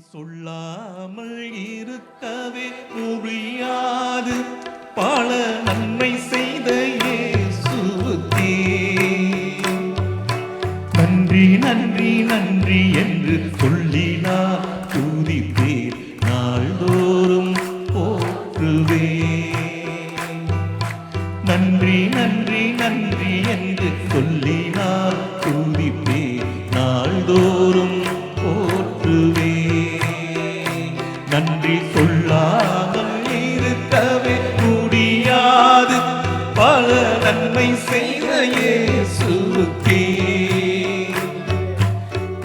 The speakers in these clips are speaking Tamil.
சொல்லாமல் இருக்கவே முடியாது. பல நன்மை செய்த இயேசுவுக்கே. நன்றி நன்றி நன்றி என்று சொல்லி நன்றி சொல்லாமல் இருக்கவே முடியாது. பல நன்மை செய்த இயேசுவுக்கே.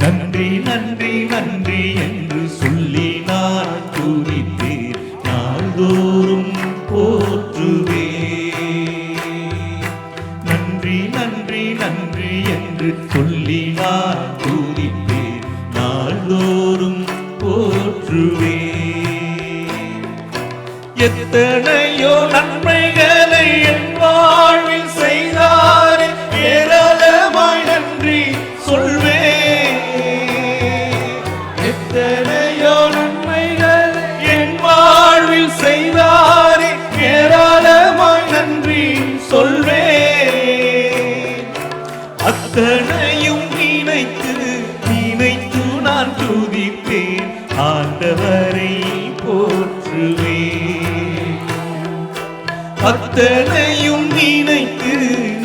நன்றி நன்றி நன்றி என்று சொல்லி நான் துதிப்பேன் நாள்தோறும் போற்றுவே நன்றி நன்றி நன்றி என்று சொல்லி நான் துதிப்பேன் நாள்தோறும் போற்றுவே எத்தனையோ நன்மைகளை என் வாழ்வில் செய்தாரே ஏராளமாய் நன்றி சொல்வே எத்தனையோ நன்மைகள் என் வாழ்வில் செய்தாரே ஏராளமாய் நன்றி சொல்வே அத்தனையும் நினைத்து நினைத்து நான் துதிப்பேன். ஆண்டவரை அத்தனையும் நினைத்து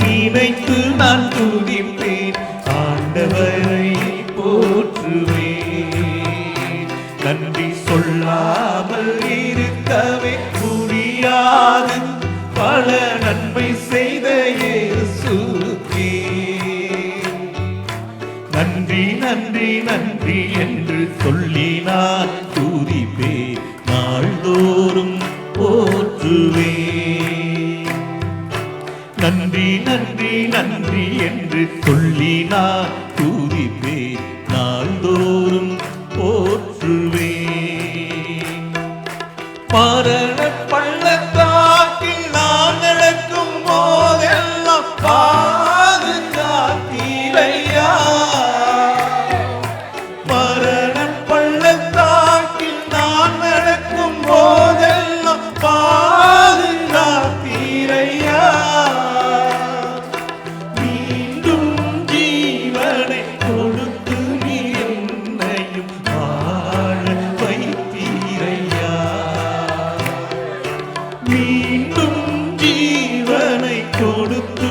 நினைத்து நான் துதிப்பேன். ஆண்டவரை போற்றுவேன். நன்றி சொல்லாமல் இருக்கவே முடியாது. பல நன்மை செய்த இயேசுக்கே நன்றி நன்றி நன்றி என்று சொல்லி நான் நன்றி நன்றி நன்றி என்று சொல்லி நான் துதிப்பே. நாள்தோறும் போற்றுவே பார மீண்டும் ஜீவனை கொடுத்து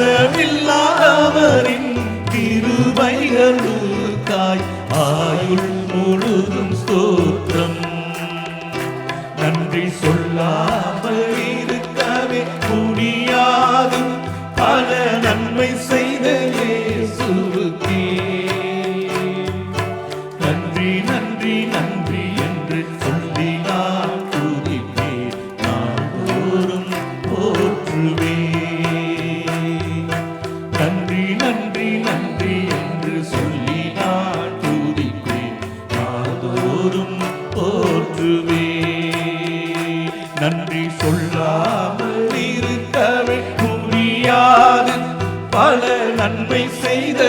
அளவில்லாதவரின் திருவைகளுக்காய் ஆயுள் முழுதும் ஸ்தோத்திரம். நன்றி சொல்லாமல் இருக்கவே முடியாது. பல நன்றி என்று சொல்லி நான் துதிப்பேன் நாள்தோறும் போற்றுவேன் நன்றி சொல்லாமல் இருக்கவே முடியாது. பல நன்மை செய்த